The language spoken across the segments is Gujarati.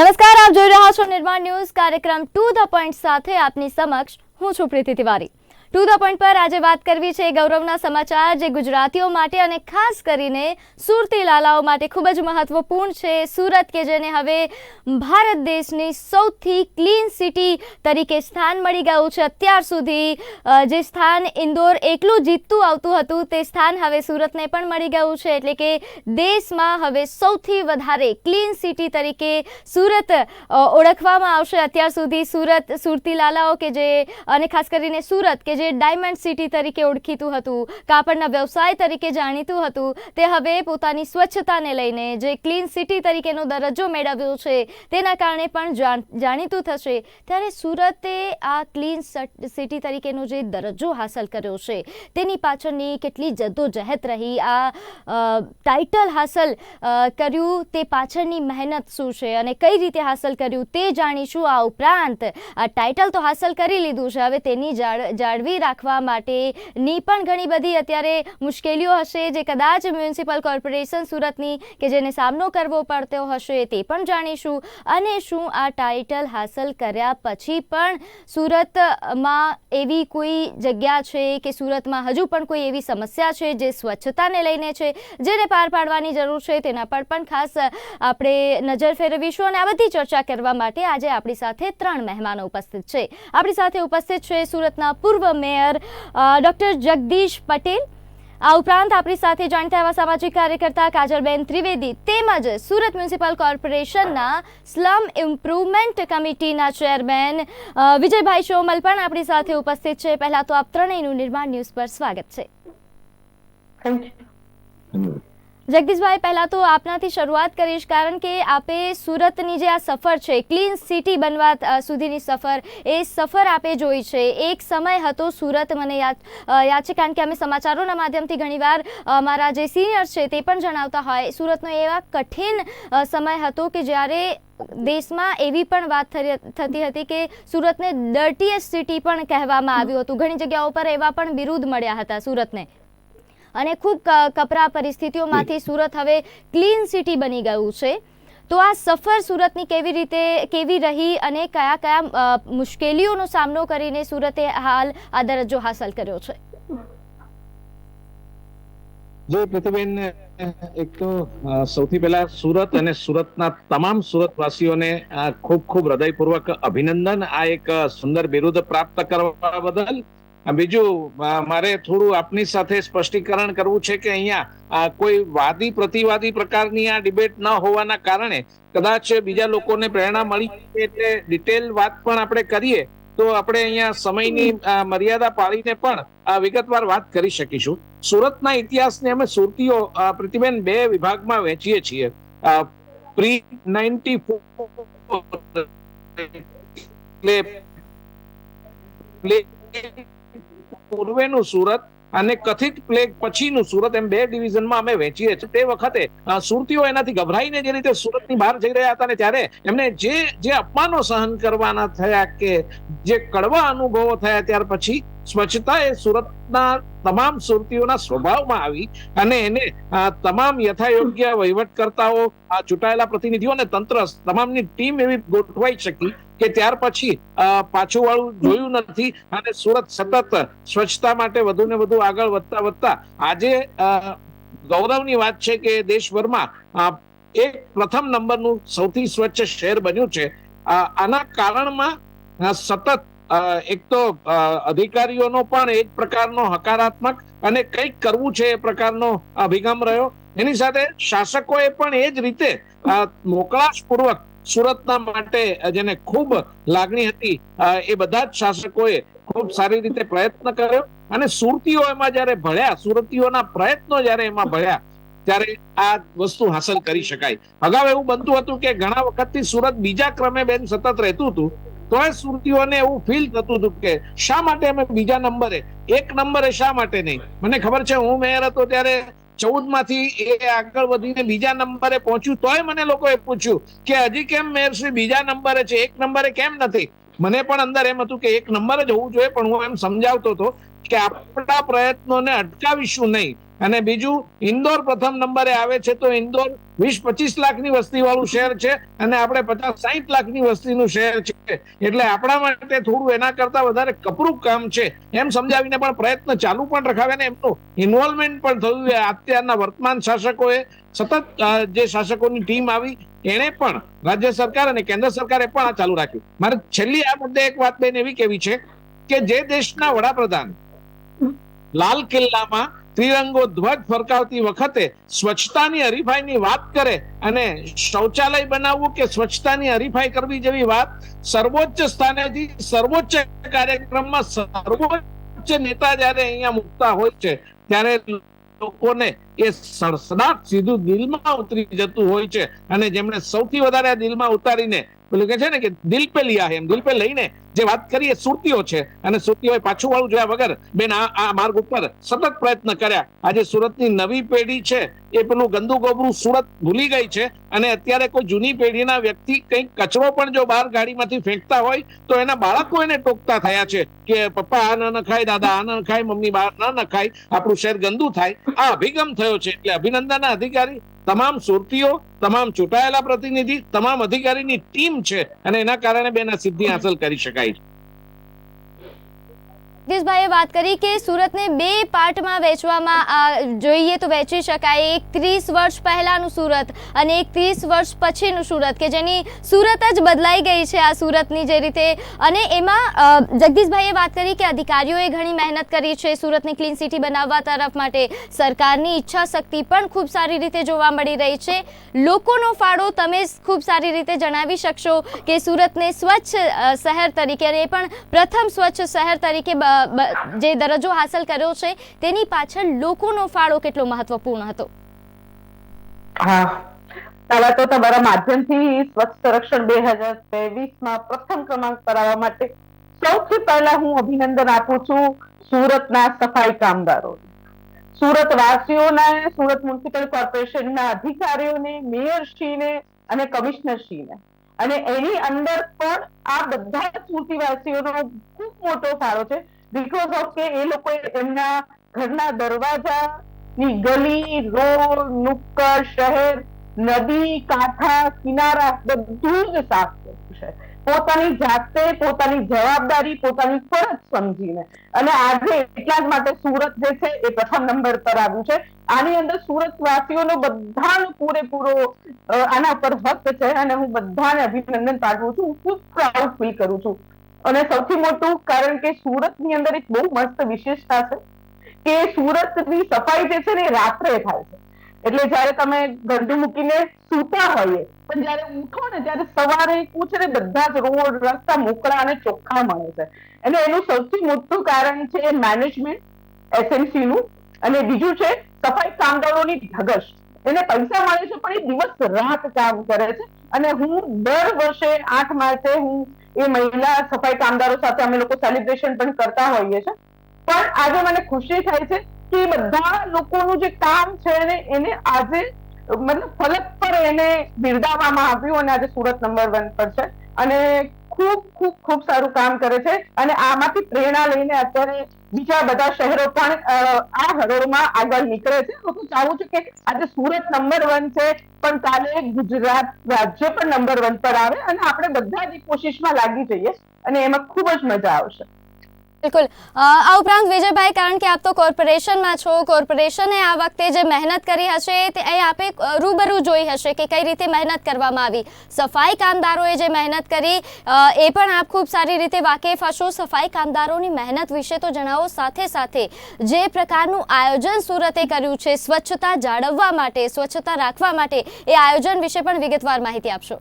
નમસ્કાર, આપ જોઈ રહ્યા છો નિર્માણ ન્યૂઝ કાર્યક્રમ ટુ ધ પોઈન્ટ સાથે આપની સમક્ષ હું છું Priti Tiwari. To the point પર આજે વાત કરવી છે ગૌરવના સમાચાર જે ગુજરાતીઓ માટે અને ખાસ કરીને સુરતી લાલાઓ માટે ખૂબ જ મહત્વપૂર્ણ છે. સુરત કે જેને હવે ભારત દેશની સૌથી ક્લીન સિટી તરીકે સ્થાન મળી ગયું છે. અત્યાર સુધી જે સ્થાન ઇન્દોર એકલું જીતતું આવતું હતું, તે સ્થાન હવે સુરતને પણ મળી ગયું છે. એટલે કે દેશમાં હવે સૌથી વધારે ક્લીન સિટી તરીકે સુરત ઓળખવામાં આવશે. અત્યાર સુધી સુરત, સુરતી લાલાઓ કે જે, અને ખાસ કરીને સુરત કે જે ડાયમંડ સિટી તરીકે ઓળખીતું હતું, કાપડના વ્યવસાય તરીકે જાણીતું હતું. તે હવે પોતાની સ્વચ્છતાને લઈને જે ક્લીન સિટી તરીકેનો દરજ્જો મેળવ્યો છે, તેના કારણે પણ જાણીતું થશે. ત્યારે સુરતે આ ક્લીન સિટી તરીકેનો જે દરજ્જો હાંસલ કર્યો છે, તેની પાછળની કેટલી જદ્દોજહેદ રહી, આ ટાઇટલ હાંસલ કર્યું, તે પાછળની મહેનત શું છે અને કઈ રીતે હાંસલ કર્યું તે જાણીશું. આ ઉપરાંત આ ટાઇટલ તો હાંસલ કરી લીધું છે, હવે તેની જાળ જાળવી રાખવા માટેની પણ ઘણી બધી અત્યારે મુશ્કેલીઓ હશે જે કદાચ મ્યુનિસિપલ કોર્પોરેશન સુરતની કે જેને સામનો કરવો પડતો હશે તે પણ જાણીશું. અને શું આ ટાઇટલ હાંસલ કર્યા પછી પણ સુરતમાં એવી કોઈ જગ્યા છે કે સુરતમાં હજુ પણ કોઈ એવી સમસ્યા છે જે સ્વચ્છતાને લઈને છે, જેને પાર પાડવાની જરૂર છે તેના પર પણ ખાસ આપણે નજર ફેરવીશું અને આ બધી ચર્ચા કરવા માટે આજે આપણી સાથે ત્રણ મહેમાનો ઉપસ્થિત છે. આપણી સાથે ઉપસ્થિત છે સુરતના પૂર્વ મેયર ડૉક્ટર જગદીશ પટેલ. આ ઉપરાંત આપણી સાથે જાણીતા એવા સામાજિક કાર્યકર્તા કાજલબેન ત્રિવેદી તેમજ સુરત મ્યુનિસિપલ કોર્પોરેશનના સ્લમ ઇમ્પ્રુવમેન્ટ કમિટીના ચેરમેન વિજયભાઈ શોમલ પણ આપણી સાથે ઉપસ્થિત છે. પહેલાં તો આપ ત્રણેયનું નિર્માણ ન્યૂઝ પર સ્વાગત છે. જગદીશભાઈ, પહેલાં તો આપનાથી શરૂઆત કરીશ, કારણ કે આપે સુરતની જે આ સફર છે, ક્લીન સિટી બનવા સુધીની સફર, એ સફર આપે જોઈ છે. એક સમય હતો સુરત, મને યાદ યાદ છે, કારણ કે અમે સમાચારોના માધ્યમથી ઘણીવાર અમારા જે સિનિયર છે તે પણ જણાવતા હોય. સુરતનો એવા કઠિન સમય હતો કે જ્યારે દેશમાં એવી પણ વાત થતી હતી કે સુરતને ડર્ટીએસ્ટ સિટી પણ કહેવામાં આવ્યું હતું. ઘણી જગ્યાઓ પર એવા પણ બિરુદ મળ્યા હતા સુરતને. અને ખૂબ કપરા પરિસ્થિતિઓમાંથી સુરત હવે ક્લીન સિટી બની ગયું છે. તો આ સફર સુરતની કેવી રીતે કેવી રહી અને કયા કયા મુશ્કેલીઓનો સામનો કરીને સુરતે હાલ આ દરજ્જો હાંસલ કર્યો છે? જો પ્રતિબેન એક તો સૌથી પહેલા સુરત અને સુરતના તમામ સુરતવાસીઓને ખૂબ ખૂબ હૃદયપૂર્વક અભિનંદન. આ એક સુંદર બિરુદ પ્રાપ્ત કરવા બદલ બીજું મારે થોડું આપની સાથે સ્પષ્ટીકરણ કરવું છે કે અહીંયા કોઈ વાદી, પ્રતિવાદી પ્રકારની આ ડિબેટ ન હોવાના કારણે કદાચ બીજા લોકોને પ્રેરણા મળી એટલે ડિટેલ વાત પણ આપણે કરીએ, તો આપણે અહીંયા સમયની મર્યાદા પાળીને પણ વિગતવાર વાત કરી શકીશું. સુરતના ઇતિહાસને અમે સુરતીઓ પ્રતિબેન બે વિભાગમાં વહેંચીએ છીએ. પ્રી નાઇન્ટી એટલે plague પૂર્વેનું સુરત અને કથિત પ્લેગ પછીનું સુરત એમ બે ડિવિઝનમાં અમે વેચીએ છીએ. તે વખતે સુરતીઓ એનાથી ગભરાઈને જે રીતે સુરતની બહાર જઈ રહ્યા હતા ને ત્યારે એમને જે જે અપમાનો સહન કરવાના થયા કે જે કડવા અનુભવો થયા ત્યાર પછી સ્વચ્છતા એ સુરતના તમામ સુરતીઓના સ્વભાવમાં આવી અને એને તમામ યથાયોગ્ય વહીવટકર્તાઓ આ ચૂંટાયેલા પ્રતિનિધિઓ અને તંત્ર તમામની ટીમ એવી ગોઠવાઈ શકી કે ત્યાર પછી પાછું વાળું જોયું નથી અને સુરત સતત સ્વચ્છતા માટે વધુ ને વધુ આગળ વધતા વધતા આજે ગૌરવની વાત છે કે દેશભરમાં એક પ્રથમ નંબરનું સૌથી સ્વચ્છ શહેર બન્યું છે. આના કારણમાં સતત એક તો અધિકારીઓનો પણ એક પ્રકારનો હકારાત્મક અને કંઈક કરવું છે એ પ્રકારનો અભિગમ રહ્યો. એની સાથે શાસકોએ પણ એ જ રીતે મોકળાશપૂર્વક સુરતના માટે જેને ખૂબ લાગણી હતી એ બધા જ શાસકોએ ખૂબ સારી રીતે પ્રયત્ન કર્યો. અને સુરતીઓ એમાં જ્યારે ભળ્યા, સુરતીઓના પ્રયત્નો જ્યારે એમાં ભળ્યા, ત્યારે આ વસ્તુ હાંસલ કરી શકાય. અગાઉ એવું બનતું હતું કે ઘણા વખતથી સુરત બીજા ક્રમે બેન સતત રહેતું હતું. તોય સુરતીઓને એવું ફીલ થતું હતું કે શા માટે અમે બીજા નંબરે? એક નંબરે શા માટે નહીં? મને ખબર છે, હું મેયર હતો ત્યારે ચૌદમાંથી એ આગળ વધીને બીજા નંબરે પહોંચ્યું, તોય મને લોકોએ પૂછ્યું કે હજી કેમ મેયરશ્રી બીજા નંબરે છે? એક નંબરે કેમ નથી? મને પણ અંદર એમ હતું કે એક નંબર જ હોવું જોઈએ, પણ હું એમ સમજાવતો હતો કે આપણા પ્રયત્નોને અટકાવીશું નહીં. અને બીજું, ઇન્દોર પ્રથમ નંબરે આવે છે તો ઇન્દોર વીસ પચીસ લાખની વસ્તી વાળું શહેર છે અને આપણે પચાસ સાહીઠ લાખની વસ્તીનું શહેર છે. એટલે આપણા માટે થોડું એના કરતા વધારે કપરું કામ છે. એમ સમજાવીને પણ પ્રયત્ન ચાલુ પણ રખાવે ને એમનું. ઇન્વોલ્વમેન્ટ પણ થયું અત્યારના વર્તમાન શાસકોએ. સતત જે શાસકોની ટીમ આવી, એણે પણ રાજ્ય સરકાર અને કેન્દ્ર સરકારે પણ આ ચાલુ રાખ્યું. મારે છેલ્લી આ મુદ્દે એક વાત બેન એવી કેવી છે કે જે દેશના વડાપ્રધાન લાલ કિલ્લામાં ત્રિરંગો ધ્વજ ફરકાવતી વખતે સ્વચ્છતાની હરીફાઈની વાત કરે અને શૌચાલય બનાવવું કે સ્વચ્છતાની હરીફાઈ કરવી જેવી વાત, સર્વોચ્ચ સ્થાનેથી સર્વોચ્ચ કાર્યક્રમમાં સર્વોચ્ચ નેતા જ્યારે અહીંયા મુકતા હોય છે, ત્યારે લોકોને એ સડસડાટ સીધું દિલમાં ઉતરી જતું હોય છે. અને જેમણે સૌથી વધારે દિલમાં ઉતારીને, પેલું કે છે ને કે દિલ પે લિયા એમ, દિલ પે લઈને જે વાત કરીએ સુરતીઓ છે, અને સુરતીઓએ પાછું વાળું જોયા વગર બેન આ આ માર્ગ ઉપર સતત પ્રયત્ન કર્યા. આજે સુરતની નવી પેઢી છે, એ પેલું ગંદુ ગોબરું સુરત ભૂલી ગઈ છે, અને અત્યારે કોઈ જૂની પેઢીના વ્યક્તિ કંઈક કચરો પણ જો બહાર ગાડીમાંથી ફેંકતા હોય, તો એના બાળકો એને ટોકતા થયા છે કે, પપ્પા, આ ન નખાય, દાદા, આ ન નખાય, મમ્મી બહાર ન નખાય, આપણું શહેર ગંદુ થાય. આ અભિગમ થયો છે એટલે અભિનંદનના અધિકારી, તમામ સુરતીઓ, તમામ ચૂંટાયેલા પ્રતિનિધિ, તમામ અધિકારીની ટીમ છે અને એના કારણે બેના સિદ્ધિ હાંસલ કરી શકાય છે. જગદીશભાઈએ વાત કરી કે સુરતને બે પાર્ટમાં વેચવામાં જોઈએ તો વેચી શકાય. એક ત્રીસ વર્ષ પહેલાંનું સુરત અને એક ત્રીસ વર્ષ પછીનું સુરત, કે જેની સુરત જ બદલાઈ ગઈ છે આ સુરતની જે રીતે. અને એમાં જગદીશભાઈએ વાત કરી કે અધિકારીઓએ ઘણી મહેનત કરી છે સુરતને ક્લીન સિટી બનાવવા તરફ માટે. સરકારની ઈચ્છા શક્તિ પણ ખૂબ સારી રીતે જોવા મળી રહી છે. લોકોનો ફાળો તમે ખૂબ સારી રીતે જણાવી શકશો કે સુરતને સ્વચ્છ શહેર તરીકે અને એ પણ પ્રથમ સ્વચ્છ શહેર તરીકે જે દરજ્જો હાંસલ કર્યો છે, તેની પાછળ લોકોનો ફાળો કેટલો મહત્વપૂર્ણ હતો? હા. પહેલા તો તમારા માધ્યમથી સ્વચ્છ સંરક્ષણ બે હજાર ત્રેવીસમાં પ્રથમ ક્રમાંક પર આવવા માટે સૌથી પહેલા હું અભિનંદન આપું છું સુરતના સફાઈ કામદારો સુરત વાસીઓને સુરત મ્યુનિસિપલ કોર્પોરેશનના અધિકારીઓને, મેયરશ્રીને અને કમિશનરશ્રીને. અને એની અંદર પણ આ બધા સુરતીવાસીઓનો ખૂબ મોટો ફાળો છે. બીકોઝ ઓફ કે એ લોકો એમના ઘરના દરવાજા ની ગલી, રોડ નુક્કડ શહેર, નદી, કાંઠા, કિનારા બધું જ સાફ કર્યું છે. પોતાની જાતે પોતાની જવાબદારી, પોતાની ફરજ સમજીને. અને આજે એટલા જ માટે સુરત જે છે એ પ્રથમ નંબર પર આવ્યું છે. આની અંદર સુરત વાસીઓનો બધાનો પૂરેપૂરો આના પર હક છે અને હું બધાને અભિનંદન પાઠવું છું. ખૂબ પ્રાઉડ ફીલ કરું છું. અને સૌથી મોટું કારણ કે સુરતની અંદર એક બહુ મસ્ત વિશેષતા છે કે સુરતની સફાઈ જે છે ને રાત્રે થાય છે. એટલે જયારે તમે ગંદુ મૂકીને સૂતા હોઈએ, પણ જયારે ઉઠો ને ત્યારે સવારે ને બધા જ રોડ, રસ્તા મોકળા અને ચોખ્ખા મળે છે. અને એનું સૌથી મોટું કારણ છે મેનેજમેન્ટ એસએમસી નું, અને બીજું છે સફાઈ કામદારોની ધગશ એને પૈસા મળે છે, પણ એ દિવસ રાત કામ કરે છે. અને હું દર વર્ષે આઠ માર્ચે હું એ મહિલા સફાઈ કામદારો સાથે અમે લોકો સેલિબ્રેશન પણ કરતા હોઈએ છીએ. પણ આજે મને ખુશી થાય છે કે બધા લોકોનું જે કામ છે ને એને આજે, મતલબ ફલક પર એને બિરદાવવામાં આવ્યું અને આજે સુરત નંબર વન પર છે. અને ખૂબ ખૂબ ખૂબ સારું કામ કરે છે અને આમાંથી પ્રેરણા લઈને અત્યારે બીજા બધા શહેરો પણ આ હરોળમાં આગળ નીકળે છે. હું ચાહું છું કે આજે સુરત નંબર વન છે, પણ કાલે ગુજરાત રાજ્ય પણ નંબર વન પર આવે અને આપણે બધા જ કોશિશમાં લાગી જઈએ અને એમાં ખૂબ જ મજા આવશે. બિલકુલ. આ ઉપરાંત વિજયભાઈ, કારણ કે આપ તો કોર્પોરેશનમાં છો, કોર્પોરેશને આ વખતે જે મહેનત કરી હશે, તે આપે રૂબરૂ જોઈ હશે કે કઈ રીતે મહેનત કરવામાં આવી. સફાઈ કામદારોએ જે મહેનત કરી એ પણ આપ ખૂબ સારી રીતે વાકેફ હશો. સફાઈ કામદારોની મહેનત વિશે તો જણાવો. સાથે સાથે જે પ્રકારનું આયોજન સુરતે કર્યું છે, સ્વચ્છતા જાળવવા માટે, સ્વચ્છતા રાખવા માટે, એ આયોજન વિશે પણ વિગતવાર માહિતી આપશો.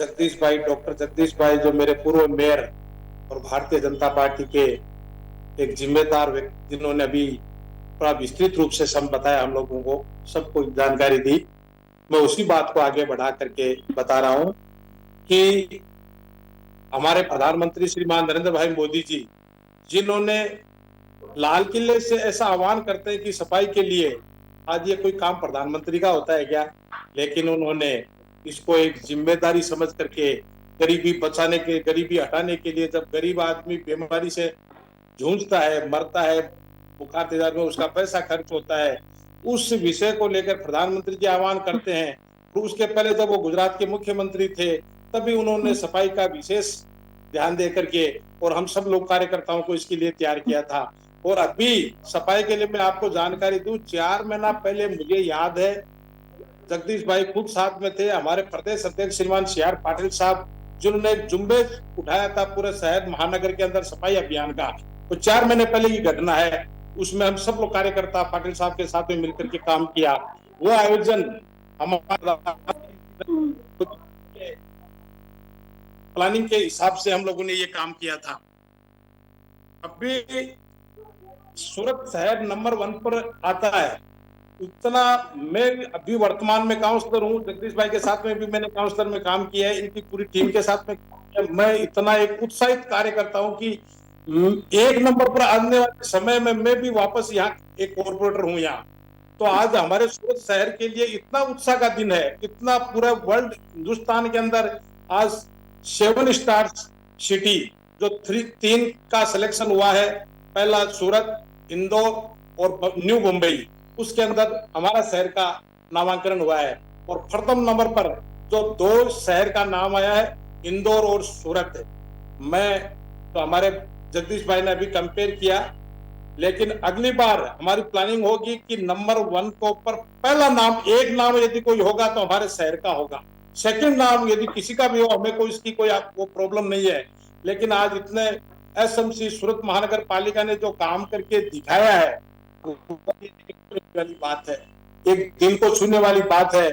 जगदीश भाई, डॉक्टर जगदीश भाई, जो मेरे पूर्व मेयर और भारतीय जनता पार्टी के एक जिम्मेदार व्यक्ति, जिन्होंने अभी थोड़ा विस्तृत रूप से सब बताया हम लोगों को, सबको जानकारी दी। मैं उसी बात को आगे बढ़ा करके बता रहा हूँ कि हमारे प्रधानमंत्री श्रीमान नरेंद्र भाई मोदी जी, जिन्होंने लाल किले से ऐसा आह्वान करते हैं कि सफ़ाई के लिए आज ये कोई काम प्रधानमंत्री का होता है क्या? लेकिन उन्होंने इसको एक ज़िम्मेदारी समझ करके गरीबी बचाने के, गरीबी हटाने के लिए जब गरीब आदमी बीमारी से जूझता है, मरता है, बुखार तेजाब में उसका पैसा खर्च होता है, उस विषय को लेकर प्रधानमंत्री जी आह्वान करते हैं। तो उसके पहले जब वो गुजरात के मुख्यमंत्री थे, तभी उन्होंने सफ़ाई का विशेष ध्यान दे करके और हम सब लोग कार्यकर्ताओं को इसके लिए तैयार किया था। और अभी सफ़ाई के लिए मैं आपको जानकारी दू, चार महीना पहले मुझे याद है जगदीश भाई खुद साथ में थे, हमारे प्रदेश अध्यक्ष श्रीमान सी आर पाटिल साहब, जिन्होंने जुम्बेश उठाया था पूरे शहर महानगर के अंदर सफ़ाई अभियान का। तो चार महीने पहले की घटना है, उसमें हम सब लोग कार्यकर्ता पाटिल साहब के साथ में मिलकर के काम किया। वो आयोजन हमारा प्लानिंग के हिसाब से हम लोगों ने ये काम किया था। अभी सूरत शहर नंबर वन पर आता है। इतना मैं अभी वर्तमान में काउंसलर हूँ, जगदीश भाई के साथ में भी मैंने काउंसलर में काम किया है, इनकी पूरी टीम के साथ में मैं इतना एक उत्साहित कार्य करता हूँ कि एक नंबर पर आने वाले समय में मैं भी वापस यहाँ एक कॉर्पोरेटर हूँ यहाँ। तो आज हमारे सूरत शहर के लिए इतना उत्साह का दिन है, इतना पूरा वर्ल्ड हिंदुस्तान के अंदर आज सेवन स्टार सिटी जो थ्री तीन का सिलेक्शन हुआ है। पहला सूरत, इंदौर और न्यू मुंबई उसके अंदर हमारा शहर का नामांकन हुआ है। और प्रथम नंबर पर जो दो शहर का नाम आया है, इंदौर और सूरत मैं तो हमारे जगदीश भाई ने अभी कंपेयर किया, लेकिन अगली बार हमारी प्लानिंग होगी कि नंबर वन के ऊपर पहला नाम, एक नाम यदि कोई होगा तो हमारे शहर का होगा। सेकंड नाम यदि किसी का भी हो, हमें कोई इसकी कोई आपको प्रॉब्लम नहीं है। लेकिन आज इतने एसएमसी, सूरत महानगर पालिका ने जो काम करके दिखाया है वो वाली बात है। एक दिल को छूने वाली बात है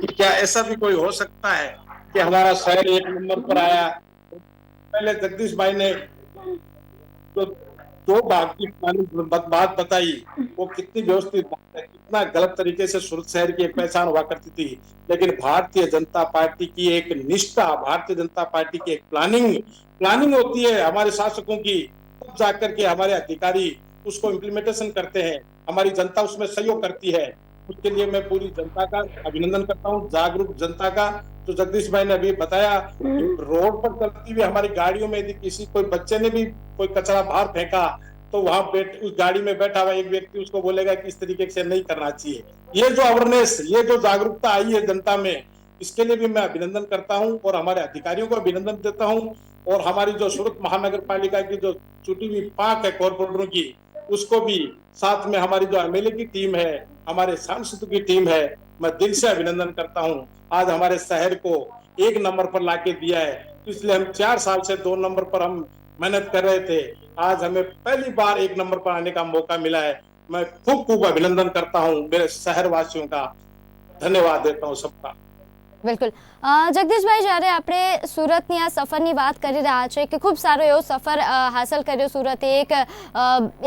कि क्या ऐसा भी कोई हो सकता है कि हमारा शहर एक नंबर पर आया? पहले जगदीश भाई ने जो दो भाग की बात बताई। वो कितनी व्यवस्थित बात है, कितना गलत तरीके से सूरत शहर की एक पहचान हुआ करती थी। लेकिन भारतीय जनता पार्टी की एक निष्ठा, भारतीय जनता पार्टी की एक प्लानिंग प्लानिंग होती है हमारे शासकों की। तब जाकर के हमारे अधिकारी उसको इम्प्लीमेंटेशन करते हैं। हमारी जनता उसमें सहयोग करती है। उसके लिए मैं पूरी जनता का अभिनंदन करता हूँ, जागरूक जनता का। तो जगदीश भाई ने अभी बताया, रोड पर चलती हुई हमारी गाड़ियों में यदि किसी, कोई बच्चे ने भी कोई कचरा बाहर फेंका तो वहाँ बैठ, उस गाड़ी में बैठा हुआ एक व्यक्ति उसको बोलेगा कि इस तरीके से नहीं करना चाहिए। ये जो अवेयरनेस ये जो जागरूकता आई है जनता में, इसके लिए भी मैं अभिनंदन करता हूँ और हमारे अधिकारियों को अभिनंदन देता हूँ। और हमारी जो सूरत महानगर पालिका की जो छुट्टी हुई पाक है कॉरपोरेटरों की उसको भी साथ में हमारी जो एमएलए की टीम है, हमारे सांसद की टीम है, मैं दिल से अभिनंदन करता हूँ। आज हमारे शहर को एक नंबर पर लाके दिया है। इसलिए हम चार साल से दो नंबर पर हम मेहनत कर रहे थे। आज हमें पहली बार एक नंबर पर आने का मौका मिला है। मैं खूब खूब अभिनंदन करता हूँ मेरे शहर वासियों का। धन्यवाद देता हूँ सबका। બિલકુલ. જગદીશભાઈ, જ્યારે આપણે સુરતની આ સફરની વાત કરી રહ્યા છે કે ખૂબ સારો એવો સફર હાંસલ કર્યો સુરતે, એક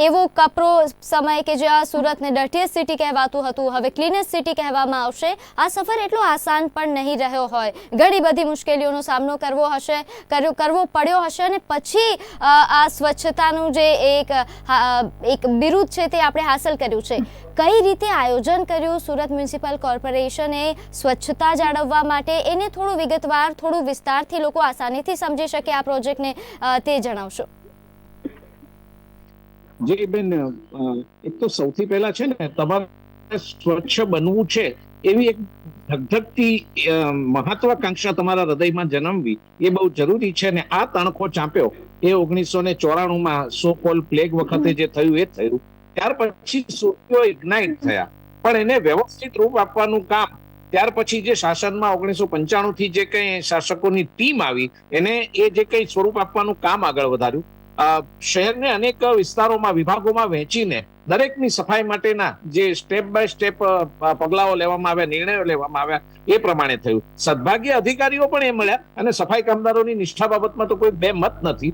એવો કપરો સમય કે જ્યાં સુરતને ડર્ટીએસ્ટ સિટી કહેવાતું હતું, હવે ક્લીનેસ્ટ સિટી કહેવામાં આવશે. આ સફર એટલો આસાન પણ નહીં રહ્યો હોય. ઘણી બધી મુશ્કેલીઓનો સામનો કરવો હશે કર્યો કરવો પડ્યો હશે અને પછી આ સ્વચ્છતાનું જે એક એક બિરુદ છે તે આપણે હાંસલ કર્યું છે. કઈ રીતે આયોજન કર્યું સુરત મ્યુનિસિપલ કોર્પોરેશને સ્વચ્છતા જાળવવા માટે એને થોડું વિગતવાર, થોડું વિસ્તારથી લોકો આસાનીથી સમજી શકે આ પ્રોજેક્ટને તે જણાવશો. જે બેન એક તો સૌથી પહેલા છે ને, તમારે સ્વચ્છ બનવું છે એવી એક ધગધગતી મહત્વાકાંક્ષા તમારા હૃદયમાં જન્મવી એ બહુ જરૂરી છે ને આ તણખો ચાંપ્યો એ ઓગણીસો ને ચોરાણું માં સો કોલ પ્લેગ વખતે જે થયું એ થયું. ત્યાર પછી સૂર્યો ઇગ્નાઇટ થયા. પણ એને વ્યવસ્થિત રૂપ આપવાનું કામ ત્યાર પછી જે શાસનમાં ઓગણીસો પંચાણું થી જે કઈ શાસકોની ટીમ આવી, એને એ જે કઈ સ્વરૂપ આપવાનું કામ આગળ વધાર્યું. શહેરને અનેક વિસ્તારોમાં, વિભાગોમાં વહેંચીને દરેકની સફાઈ માટેના જે સ્ટેપ બાય સ્ટેપ પગલાઓ લેવામાં આવ્યા, નિર્ણયો લેવામાં આવ્યા એ પ્રમાણે થયું. સદભાગ્ય અધિકારીઓ પણ એ મળ્યા અને સફાઈ કામદારોની નિષ્ઠા બાબતમાં તો કોઈ બે મત નથી.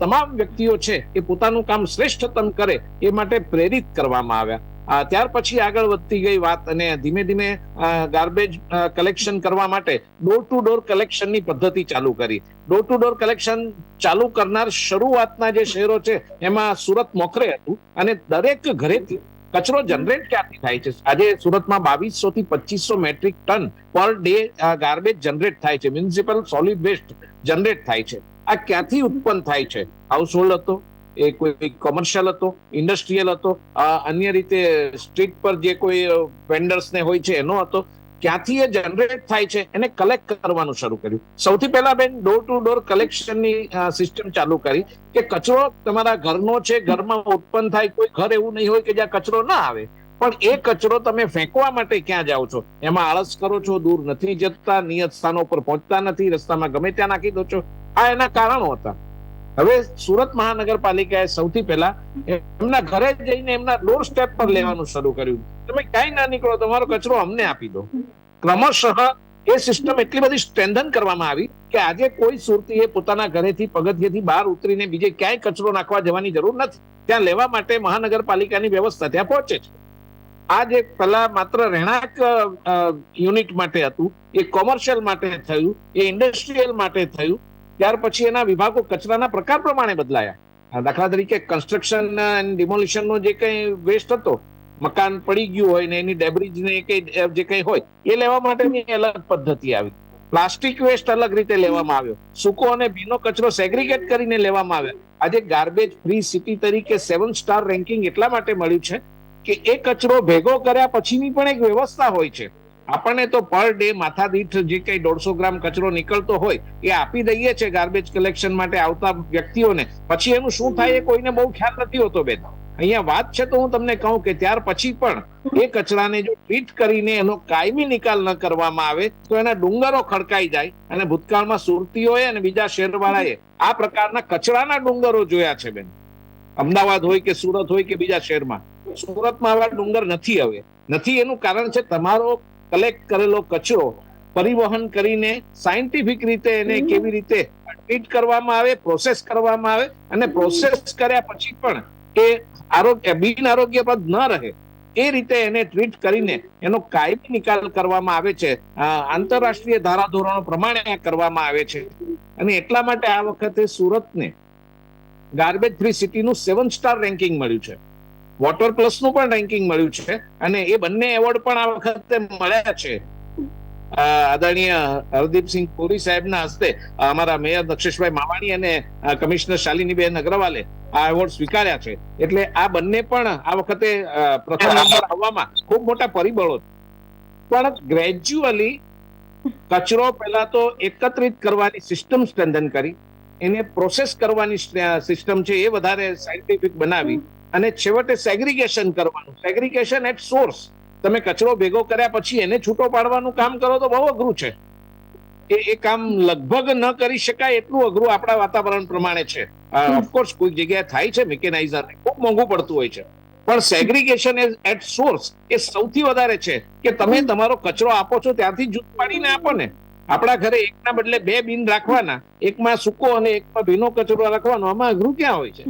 તમામ વ્યક્તિઓ છે એ પોતાનું કામ શ્રેષ્ઠતમ કરે એ માટે પ્રેરિત કરવામાં આવ્યા. ત્યાર પછી આગળ વધતી ગઈ વાત અને ધીમે ધીમે ગાર્બેજ કલેક્શન કરવા માટે ડોર ટુ ડોર કલેક્શનની પદ્ધતિ ચાલુ કરી. ડોર ટુ ડોર કલેક્શન ચાલુ કરનાર શરૂઆતના જે શહેરો છે, એમાં સુરત મોખરે હતું અને દરેક ઘરેથી કચરો જનરેટ ક્યાંથી થાય છે? આજે સુરતમાં બાવીસો થી પચીસો metric ton per day garbage generate થાય છે. મ્યુનિસિપલ સોલિડ વેસ્ટ જનરેટ થાય છે. આ ક્યાંથી ઉત્પન્ન થાય છે? હાઉસ હોલ્ડ હતો એ કોઈ કોમર્શિયલ હતો ઇન્ડસ્ટ્રીયલ હતો અન્ય રીતે સ્ટ્રીટ પર જે કોઈ વેન્ડર્સ ને હોય છે, એનો હતો ક્યાંથી એ જનરેટ થાય છે, એને કલેક્ટ કરવાનું શરૂ કર્યું. સૌથી પહેલા બેન ડોર ટુ ડોર કલેક્શનની સિસ્ટમ ચાલુ કરી કે કચરો તમારા ઘરનો છે, ઘરમાં ઉત્પન્ન થાય, કોઈ ઘર એવું નહીં હોય કે જ્યાં કચરો ના આવે. પણ એ કચરો તમે ફેંકવા માટે ક્યાં જાઓ છો? એમાં આળસ કરો છો, દૂર નથી જતા, નિયત સ્થાનો પર પહોંચતા નથી, રસ્તામાં ગમે ત્યાં નાખી દો છો. આ એના કારણો હતા. હવે સુરત મહાનગરપાલિકાએ સૌથી પહેલા એમના ઘરે જઈને એમના ડોર સ્ટેપ પર લેવાનું શરૂ કર્યું. તમે ક્યાંય ના નીકળો, તમારો કચરો અમને આપી દો. ક્રમશઃ એ સિસ્ટમ એટલી બધી સ્ટ્રેન્ધન કરવામાં આવી કે આજે કોઈ સુરતીએ પોતાના ઘરેથી પગથિયેથી બહાર ઉતરીને બીજે ક્યાંય કચરો નાખવા જવાની જરૂર નથી. ત્યાં લેવા માટે મહાનગરપાલિકાની વ્યવસ્થા ત્યાં પહોંચે છે. આ જે પહેલા માત્ર રહેણાંક યુનિટ માટે હતું, એ કોમર્શિયલ માટે થયું, એ ઇન્ડસ્ટ્રીયલ માટે થયું ત્યાર પછી એના વિભાગો કચરાના પ્રકાર પ્રમાણે બદલાયા. દાખલા તરીકે કન્સ્ટ્રક્શન એન્ડ ડિમોલિશન નો જે કઈ વેસ્ટ હતો, મકાન પડી ગયું હોય ને એની ડેબ્રિજ ને કઈ જે કઈ હોય, એ લેવા માટેની અલગ પદ્ધતિ આવી. પ્લાસ્ટિક વેસ્ટ અલગ રીતે લેવામાં આવ્યો. સૂકો અને ભીનો કચરો સેગ્રીગેટ કરીને લેવામાં આવ્યો. આજે ગાર્બેજ ફ્રી સિટી તરીકે સેવન સ્ટાર રેન્કિંગ એટલા માટે મળ્યું છે કે એ કચરો ભેગો કર્યા પછીની પણ એક વ્યવસ્થા હોય છે. આપણને તો પર ડે માથા દીઠ જે કઈ દોઢસો ગ્રામ કચરો નીકળતો હોય, એ આપી દઈએ છે ગાર્બેજ કલેક્શન માટે આવતા વ્યક્તિઓને. પછી એનું શું થાય એ કોઈને બહુ ખ્યાલ નથી હોતો બેન. અહીંયા વાત છે તો હું તમને કહું કે ત્યાર પછી પણ એ કચરાને જો ટ્રીટ કરીને એનો કાયમી નિકાલ ન કરવામાં આવે, તો એના ડુંગરો ખડકાઈ જાય અને ભૂતકાળમાં સુરતીઓએ અને બીજા શહેરવાળાએ આ પ્રકારના કચરાના ડુંગરો જોયા છે બેન. અમદાવાદ હોય કે સુરત હોય કે બીજા શહેરમાં. સુરતમાં આવા ડુંગર નથી હવે. નથી એનું કારણ છે તમારો કલેક્ટ કરેલો કચરો પરિવહન કરીને સાયન્ટિફિક રીતે એને કેવી રીતે ટ્રીટ કરવામાં આવે પ્રોસેસ કરવામાં આવે અને પ્રોસેસ કર્યા પછી પણ એ આરોગ્ય બિન આરોગ્યપ્રદ ન રહે એ રીતે એને ટ્રીટ કરીને એનો કાયમી નિકાલ કરવામાં આવે છે. આંતરરાષ્ટ્રીય ધારાધોરણો પ્રમાણે કરવામાં આવે છે. અને એટલા માટે આ વખતે સુરતને ગાર્બેજ ફ્રી સિટીનું સેવન સ્ટાર રેન્કિંગ મળ્યું છે. વોટર પ્લસનું પણ રેન્કિંગ મળ્યું છે અને એ બંને એવોર્ડ પણ આ વખતે મળ્યા છે. આદરણીય હરદીપસિંહ પુરી સાહેબના હસ્તે અમારા મેયર દક્ષેશભાઈ માવાણી અને કમિશનર શાલિનીબેન અગ્રવાલે આ એવોર્ડ સ્વીકાર્યા છે. એટલે આ બંને પણ આ વખતે પ્રથમ નંબર આવવામાં ખૂબ મોટા પરિબળો પણ ગ્રેજ્યુઅલી કચરો પહેલા તો એકત્રિત કરવાની સિસ્ટમ સ્ટ્રેન્થન કરી. એને પ્રોસેસ કરવાની સિસ્ટમ છે એ વધારે સાયન્ટિફિક બનાવી. અને છેવટે સેગ્રીગેશન કરવાનું. સેગ્રીગેશન એટ સોર્સ તમે કચરો ભેગો કર્યા પછી એને છૂટો પાડવાનું કામ કરો તો બહુ અઘરું છે. એ એ કામ લગભગ ન કરી શકાય એટલું અઘરું આપણા વાતાવરણ પ્રમાણે છે. ઓફકોર્સ કોઈ જગ્યાએ થાય છે મિકેનાઇઝર ખૂબ મોંઘું પડતું હોય છે. પણ સેગ્રીગેશન એટ સોર્સ એ સૌથી વધારે છે કે તમે તમારો કચરો આપો છો ત્યાંથી જૂથ પાડીને આપો ને. આપણા ઘરે એકના બદલે બે બિન રાખવાના. એકમાં સૂકો અને એકમાં ભીનો કચરો રાખવાનો. આમાં અઘરું ક્યાં હોય છે?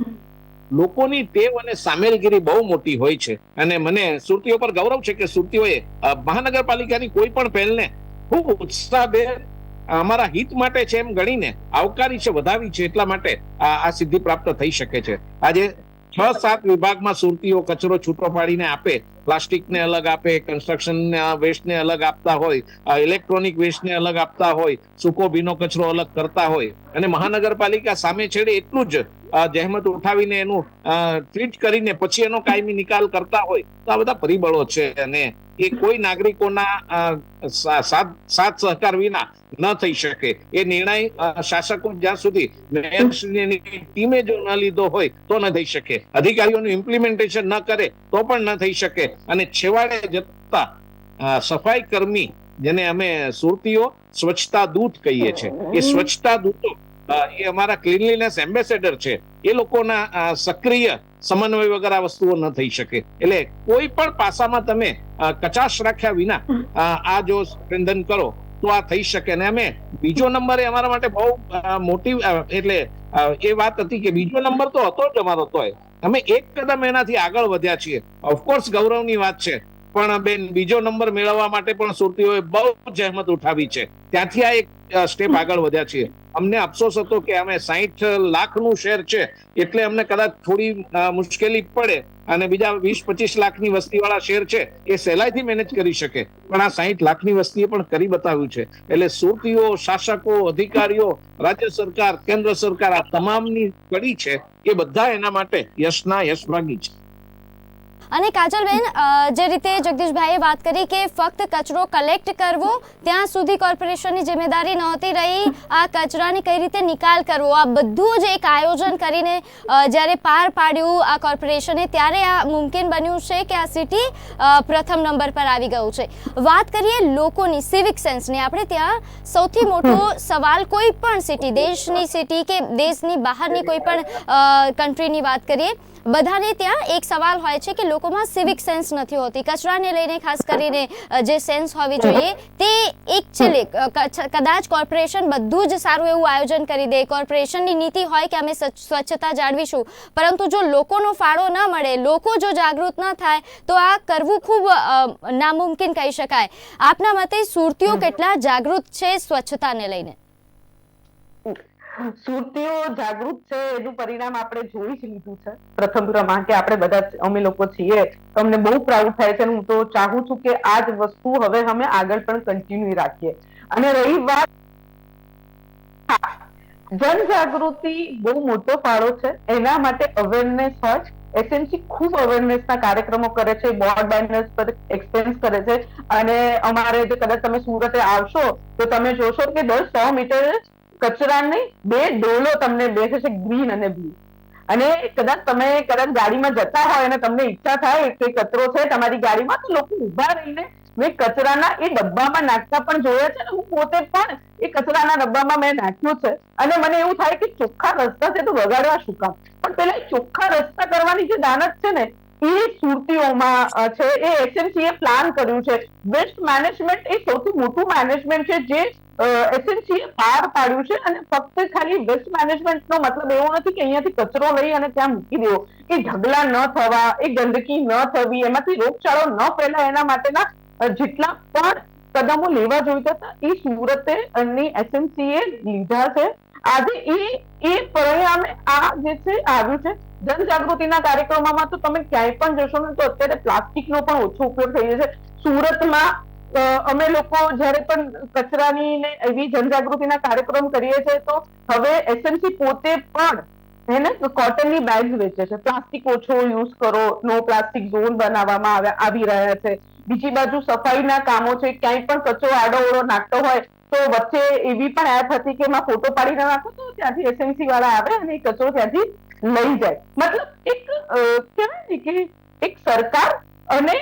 લોકોની ટેવ અને સામેલગીરી બહુ મોટી હોય છે. અને મને સુરતીઓ પર ગૌરવ છે કે સુરતીઓએ મહાનગરપાલિકાની કોઈ પણ પહેલને ખૂબ ઉત્સાહભેર અમારા હિત માટે છે એમ ગણીને આવકારી છે, વધાવી છે, એટલા માટે આ સિદ્ધિ પ્રાપ્ત થઈ શકે છે. આજે છ સાત વિભાગમાં સુરતીઓ કચરો છૂટો પાડીને આપે, પ્લાસ્ટિકને અલગ આપે કન્સ્ટ્રક્શન વેસ્ટને અલગ આપતા હોય ઇલેક્ટ્રોનિક વેસ્ટને અલગ આપતા હોય, સૂકો ભીનો કચરો અલગ કરતા હોય. અને મહાનગરપાલિકા સામે છેડે એટલું જ જહેમત ઉઠાવીને એનું ટ્વીટ કરીને પછી એનો કાયમી નિકાલ કરતા હોય, તો આ બધા પરિબળો છે અને એ કોઈ નાગરિકોના સાથ સહકાર વિના ન થઈ શકે. એ નિર્ણય શાસકો જ્યાં સુધી ટીમે જો ન લીધો હોય, તો ન થઈ શકે. અધિકારીઓનું ઇમ્પ્લિમેન્ટેશન ન કરે, તો પણ ન થઈ શકે. અને છેવાડે જતા સફાઈ કર્મી, જેને અમે સુરતીઓ સ્વચ્છતા દૂત કહીએ છીએ, એ સ્વચ્છતા દૂતો એ અમારા ક્લીનલીનેસ એમ્બેસેડર છે. એ લોકોના સક્રિય સમન્વય વગર આ વસ્તુઓ ન થઈ શકે. એટલે કોઈ પણ પાસામાં તમે કચાશ રાખ્યા વિના આ જો સ્ટ્રેન્થન કરો, તો આ થઈ શકે. ને અમે બીજો નંબર અમારા માટે બહુ મોટી એટલે એ વાત હતી કે બીજો નંબર તો હતો જ અમારો તોય. અમે એક કદમ એનાથી આગળ વધ્યા છીએ. ઓફકોર્સ ગૌરવની વાત છે. પણ બેન, બીજો નંબર મેળવવા માટે પણ સુરતીઓએ બહુ જહેમત ઉઠાવી છે. ત્યાંથી આ એક સ્ટેપ આગળ વધ્યા છીએ. અમને અફસોસ હતો કે અમે સાહીઠ લાખનું શેર છે, એટલે અમને કદાચ થોડી મુશ્કેલી પડે અને બીજા વીસ પચીસ લાખની વસ્તીવાળા શેર છે, એ સહેલાઈથી મેનેજ કરી શકે. પણ આ સાહીઠ લાખની વસ્તીએ પણ કરી બતાવ્યું છે. એટલે સુરતીઓ, શાસકો, અધિકારીઓ, રાજ્ય સરકાર, કેન્દ્ર સરકાર આ તમામની કડી છે એ બધા એના માટે યશના યશભાગી છે. અને કાજલબેન જે રીતે જગદીશભાઈએ વાત કરી કે ફક્ત કચરો કલેક્ટ કરવો, ત્યાં સુધી કોર્પોરેશનની જિમ્મેદારી નહોતી રહી, આ કચરાને કઈ રીતે નિકાલ કરવો? આ બધું જ એક આયોજન કરીને જ્યારે પાર પાડ્યું આ કોર્પોરેશને, ત્યારે આ મુમકિન બન્યું છે કે આ સિટી પ્રથમ નંબર પર આવી ગયું છે. વાત કરીએ લોકોની સિવિક સેન્સની આપણે ત્યાં સૌથી મોટો સવાલ કોઈ પણ સિટી દેશની સિટી કે દેશની બહારની કોઈ પણ કન્ટ્રીની વાત કરીએ બધાને ત્યાં એક સવાલ હોય છે કે લોકોમાં સિવિક સેન્સ નથી હોતી. કચરાને લઈને ખાસ કરીને જે સેન્સ હોવી જોઈએ તે એક છેલ્લે કદાચ કોર્પોરેશન બધું જ સારું એવું આયોજન કરી દે. કોર્પોરેશનની નીતિ હોય કે અમે સ્વચ્છ- સ્વચ્છતા જાળવીશું. પરંતુ જો લોકોનો ફાળો ન મળે લોકો જો જાગૃત ન થાય તો આ કરવું ખૂબ નામુમકિન કહી શકાય. આપના મતે સુરતીઓ કેટલા જાગૃત છે સ્વચ્છતાને લઈને? સુરતીઓ જાગૃત છે, એનું પરિણામ આપણે જોઈ જ લીધું છે. પ્રથમ ક્રમાંક આપણે બધા અમે લોકો છીએ. તમને બહુ પ્રાઉડ થાય છે હું તો ચાહું છું કે આ જ વસ્તુ હવે અમે આગળ પણ કન્ટિન્યુ રાખીએ. અને રહી વાત જનજાગૃતિ બહુ મોટો ફાળો છે. એના માટે અવેરનેસ હોય એસએમસી ખૂબ અવેરનેસ ના કાર્યક્રમો કરે છે. બોર્ડ બેનર્સ પર એક્સપેન્સ કરે છે. અને અમારે જે કદાચ તમે સુરતે આવશો, તો તમે જોશો કે દર સો મીટર કચરાની બે ડોલો તમને છે ગ્રીન અને બ્લુ અને કદાચ તમે કદાચ ગાડીમાં જતા હોય અને તમને ઈચ્છા થાય કે કચરો છે તમારી ગાડીમાં, તો લોકો ઊભા રહીને મેં કચરાના એ ડબ્બામાં નાખતા પણ જોયા છે ને હું પોતે પણ એ કચરાના ડબ્બામાં મેં નાખ્યું છે. અને મને એવું થાય કે ચોખ્ખા રસ્તા છે તો બગાડવા શું કામ? પણ પેલા ચોખ્ખા રસ્તા કરવાની જે દાનત છે ને, એ સુરતીઓમાં છે. એ એસએમસી એ પ્લાન કર્યું છે. વેસ્ટ મેનેજમેન્ટ એ સૌથી મોટું મેનેજમેન્ટ છે જે એસએમસી એ પાર પાડ્યું છે અને ફક્ત ખાલી વેસ્ટ મેનેજમેન્ટનો મતલબ એવો નથી કે અહીંયાથી કચરો લઈ અને ત્યાં મૂકી દેવો. એ ઢગલા ન થવા, એ ગંદકી ન થવી, એમાંથી રોગચાળો ન ફેલાય એના માટેના જેટલા પણ કદમો લેવા જોઈતા હતા, એ સુરતે અને એસએમસીએ લીધા છે. આજે એ એ પરિણામે આ જે છે, આવ્યું છે. જનજાગૃતિના કાર્યક્રમોમાં તો તમે ક્યાંય પણ જશો ને તો અત્યારે પ્લાસ્ટિકનો પણ ઓછો ઉપયોગ થઈ રહ્યો છે સુરતમાં અમે લોકો જ્યારે પણ કચરાની ને એવી જનજાગૃતિના કાર્યક્રમ કરીએ છીએ, તો હવે એસએમસી પોતે પણ એને કોટનની બેગ્સ વેચે છે. પ્લાસ્ટિક ઓછો યુઝ કરો નો પ્લાસ્ટિક ઝોન બનાવવામાં આવે રહ્યા છે. બીજી બાજુ સફાઈના કામો છે, ક્યાંય પણ કચરો આડો ઓળો નાખતો હોય, તો વચ્ચે એવી પણ એપ હતી કે એમાં ફોટો પાડીને નાખો, તો ત્યાંથી એસએમસી વાળા આવે અને એ કચરો ત્યાંથી લઈ જાય. મતલબ એક કહેવાય ને કે એક સરકાર અને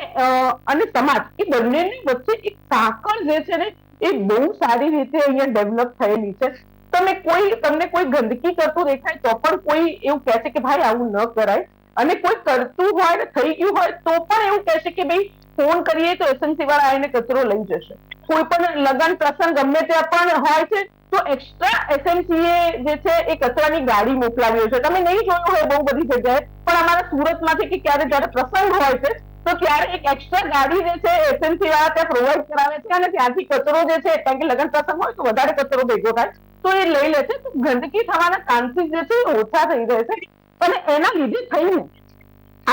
અને સમાજ. એ બંનેની વચ્ચે એક સાંકળ જે છે ને, એ બહુ સારી રીતે અહીંયા ડેવલપ થયેલી છે. તમે કોઈ, તમને કોઈ ગંદકી કરતું દેખાય તો પણ કોઈ એવું કહે છે કે ભાઈ, આવું ન કરાય. અને કોઈ કરતું હોય થઈ ગયું હોય તો પણ એવું કહે છે કે ભાઈ, ફોન કરીએ તો એસએમસી વાળા આવીને કચરો લઈ જશે. કોઈ પણ લગન પ્રસંગ ગમે ત્યાં પણ હોય છે, તો એક્સ્ટ્રા એસએમસી જે છે એ કચરાની ગાડી મોકલાવી છે. તમે નહીં જોયું હોય બહુ બધી જગ્યાએ, પણ અમારા સુરતમાંથી કે ક્યારે જ્યારે પ્રસંગ હોય છે તો ત્યારે એક એક્સ્ટ્રા ગાડી જે છે એસએમસી વાળા ત્યાં પ્રોવાઈડ કરાવે છે અને ત્યાંથી કચરો જે છે, કારણ કે લગ્ન પ્રસંગ હોય તો વધારે કચરો ભેગો થાય, તો એ લઈ લે છે. ગંદકી થવાના ચાન્સીસ જે છે ઓછા થઈ છે અને એના લીધે થઈને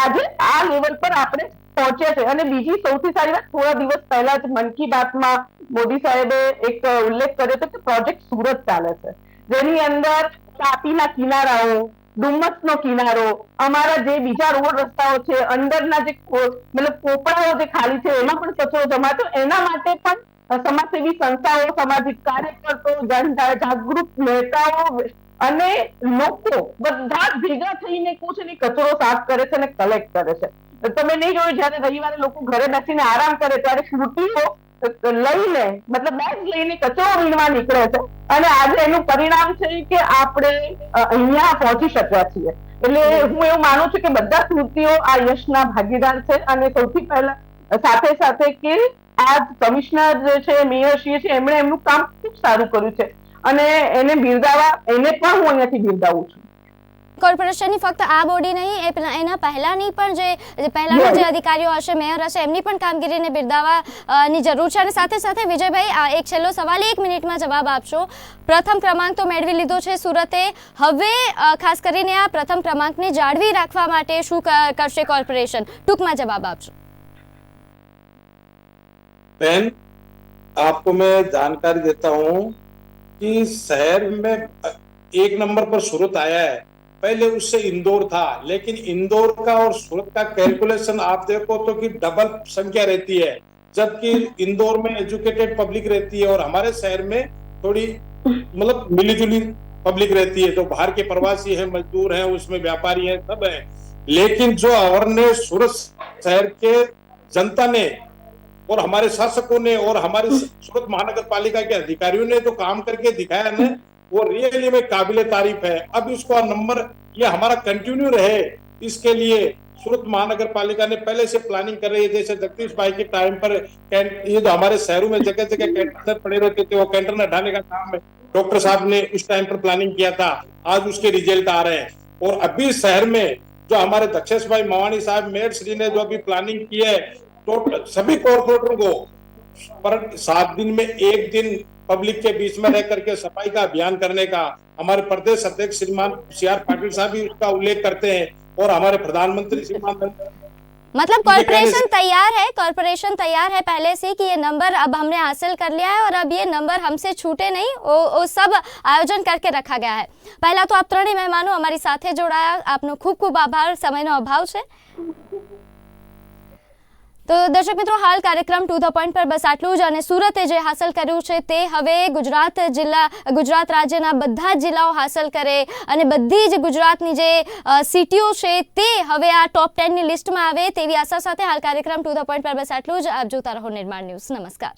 આજે આ લેવલ પર આપણે પહોંચ્યા છે. અને બીજી સૌથી સારી વાત, થોડા દિવસ પહેલા જ મન કી બાતમાં મોદી સાહેબે એક ઉલ્લેખ કર્યો હતો કે પ્રોજેક્ટ સુરત ચાલે છે. જેની અંદર તાપીના કિનારાઓ ડુમ્મસનો કિનારો, અમારા જે બીજા રોડ રસ્તાઓ છે, અંદરના જે મતલબ કોપડાઓ જે ખાલી છે, એમાં પણ કચરો જમાતો એના માટે પણ સમાજસેવી સંસ્થાઓ, સામાજિક કાર્યકર્તાઓ જન જાગૃત નેતાઓ અને લોકો બધા ભેગા થઈને કુછ ને કચરો સાફ કરે છે અને કલેક્ટ કરે છે. તમે નહીં જોયું, જયારે રવિવારે લોકો ઘરે બેસીને આરામ કરે, ત્યારે સ્મૃતિઓ લઈને, મતલબ બેગ લઈને કચરો વીણવા નીકળે છે. અને આજે એનું પરિણામ છે કે આપણે અહીંયા પહોંચી શક્યા છીએ. એટલે હું એવું માનું છું કે બધા સ્મૃતિઓ આ યશના ભાગીદાર છે. અને સૌથી પહેલા, સાથે સાથે કે આ કમિશનર જે છે મેયરશ્રી છે, એમણે એમનું કામ ખૂબ સારું કર્યું છે. અને એને બિરદાવવા, એને પણ હું અહીંયાથી બિરદાવું છું. કોર્પોરેશનની ફક્ત આ બોડી નહીં એ પેલા- એના પહેલાંની પણ જે જે પહેલાંના જે અધિકારીઓ હશે મેયર હશે એમની પણ કામગીરીને બિરદાવવાની જરૂર છે અને સાથે સાથે વિજયભાઈ આ એક છેલ્લો સવાલ એક મિનિટમાં જવાબ આપશો પ્રથમ ક્રમાંક તો મેળવી લીધો છે સુરતે હવે અ, ખાસ કરીને આ પ્રથમ ક્રમાંકને જાળવી રાખવા માટે શું ક- કરશે કોર્પોરેશન ટૂંકમાં જવાબ આપશો बहन आपको मैं जानकारी देता हूँ कि शहर में एक नंबर पर सूरत आया है पहले उससे इंदौर था लेकिन इंदौर का और सूरत का कैलकुलेशन आप देखो तो कि डबल संख्या रहती है जबकि इंदौर में एजुकेटेड पब्लिक रहती है और हमारे शहर में थोड़ी मतलब मिलीजुली पब्लिक रहती है तो बाहर के प्रवासी है मजदूर हैं उसमें व्यापारी हैं सब है। लेकिन जो अवेयरनेस सूरत शहर के जनता ने और हमारे शासकों ने और हमारे सूरत महानगर पालिका के अधिकारियों ने तो काम करके दिखाया ना वो रियली में काबिल तारीफ़ है। अब इसको नंबर, ये हमारा कंटिन्यू रहे, इसके लिए सूरत महानगर पालिका ने पहले से प्लानिंग कर रही है। जैसे जगदीश भाई के टाइम पर ये जो हमारे शहरों में जगह जगह कैंटर पड़े रहते थे, वो कैंटर हटाने का काम है। डॉक्टर साहब ने उस टाइम पर प्लानिंग किया था। आज उसके रिज़ल्ट आ रहे हैं। और अभी शहर में जो हमारे दक्षेश भाई मवानी साहब, मेयर श्री ने जो अभी प्लानिंग की है टोटल सभी कॉर्पोरेटरों को पर सात दिन में एक दिन पब्लिक के बीच में रह करके सफ़ाई का अभियान करने का हमारे प्रदेश अध्यक्ष श्रीमान सी आर पाटिल साहब भी उसका उल्लेख करते हैं और हमारे प्रधानमंत्री श्रीमान मतलब कॉरपोरेशन तैयार है कॉरपोरेशन तैयार है पहले से कि ये नंबर अब हमने हासिल कर लिया है और अब ये नंबर हमसे छूटे नहीं वो, वो सब आयोजन करके रखा गया है। पहला तो आप त्रणी मेहमानों हमारी साथ जुड़ाया आपनो खूब खूब आभार समय नो अभाव से। તો દર્શક મિત્રો, હાલ કાર્યક્રમ ટુ ધ પોઈન્ટ પર બસ આટલું જ અને સુરતે જે હાંસલ કર્યું છે તે હવે ગુજરાત જિલ્લા, ગુજરાત રાજ્યના બધા જ જિલ્લાઓ હાંસલ કરે અને બધી જ ગુજરાતની જે સિટીઓ છે તે હવે આ ટોપ ટેનની લિસ્ટમાં આવે તેવી આશા સાથે હાલ કાર્યક્રમ ટુ ધ પોઈન્ટ પર બસ આટલું જ. આપ જોતા રહો નિર્માણ ન્યૂઝ. નમસ્કાર.